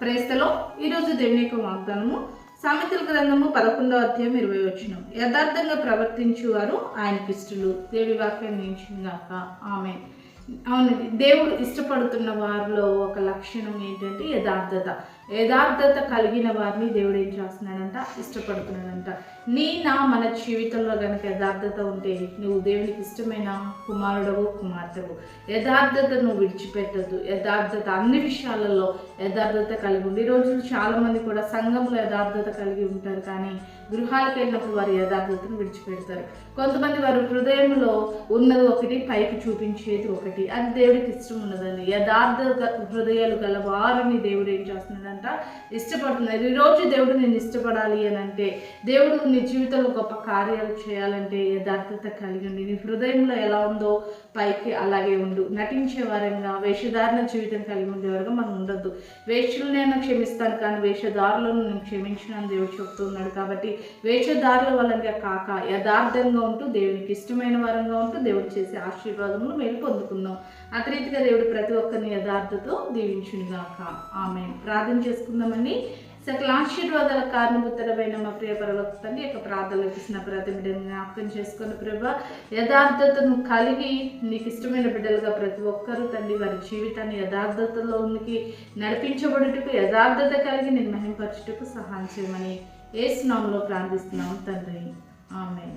క్రైస్తలో ఈరోజు దేవుని యొక్క వాగ్దానము సామెతల గ్రంథము పదకొండవ అధ్యాయం ఇరవై వచ్చిన యథార్థంగా ప్రవర్తించేవారు ఆయన పిష్టులు దేవి వాక్యం నిలిచిందాక ఆమె అవునండి. దేవుడు ఇష్టపడుతున్న వారిలో ఒక లక్షణం ఏంటంటే యథార్థత. యథార్థత కలిగిన వారిని దేవుడు ఏం చేస్తున్నాడంట? ఇష్టపడుతున్నాడంట. నీ నా మన జీవితంలో కనుక యథార్థత ఉంటే నువ్వు దేవునికి ఇష్టమైన? కుమారుడవు కుమార్తెవు. యథార్థత నువ్వు విడిచిపెట్టద్దు. యథార్థత అన్ని విషయాలలో యథార్థత కలిగి ఉంది ఈ రోజులు చాలామంది కూడా సంఘంలో యథార్థత కలిగి ఉంటారు కానీ గృహాలకు వెళ్ళినప్పుడు వారి యథార్థతను విడిచిపెడతారు. కొంతమంది వారు హృదయంలో ఉన్నది ఒకటి పైకి చూపించేది ఒకటి. అది దేవుడికి ఇష్టం ఉన్నదండి యథార్థ హృదయాలు గల వారిని దేవుడు ఏం చేస్తున్నాడంట? ఇష్టపడుతున్నారు ఈరోజు దేవుడు నేను ఇష్టపడాలి అని అంటే దేవుడు నీ జీవితంలో గొప్ప కార్యాలు చేయాలంటే యథార్థత కలిగి ఉండి. నీ హృదయంలో ఎలా ఉందో పైకి అలాగే ఉండు. నటించే వారంగా వేషధారణ జీవితం కలిగి ఉండేవారుగా మనం ఉండొద్దు. వేషులు నేను క్షమిస్తాను కానీ వేషధారులను నేను క్షమించినాను దేవుడు చెప్తున్నాడు కాబట్టి వేషధారుల వలంగా కాక యథార్థంగా ఉంటూ దేవునికి ఇష్టమైన వారంగా ఉంటూ దేవుడు చేసే ఆశీర్వాదములు మేము పొందుకుందాం. అతి రీతిగా దేవుడు ప్రతి ఒక్కరిని యథార్థతో దీవించునుగాక. ఆమె ప్రార్థన చేసుకుందామని సకల ఆశీర్వాదాల కారణభూతరమైన మా ప్రియ పరలోక తండ్రి యొక్క ప్రార్థనలు ఇచ్చిన ప్రతి బిడ్డను జ్ఞాపకం చేసుకున్న ప్రభా యథార్థతను కలిగి నీకు ఇష్టమైన బిడ్డలుగా ప్రతి ఒక్కరూ తండ్రి వారి జీవితాన్ని యథార్థతలో ఉనికి నడిపించబడుటకు యథార్థత కలిగి నేను మహింపరచుటకు సహాయం చేయమని ఏ స్నామంలో ప్రార్థిస్తున్నాం తండ్రి. ఆమె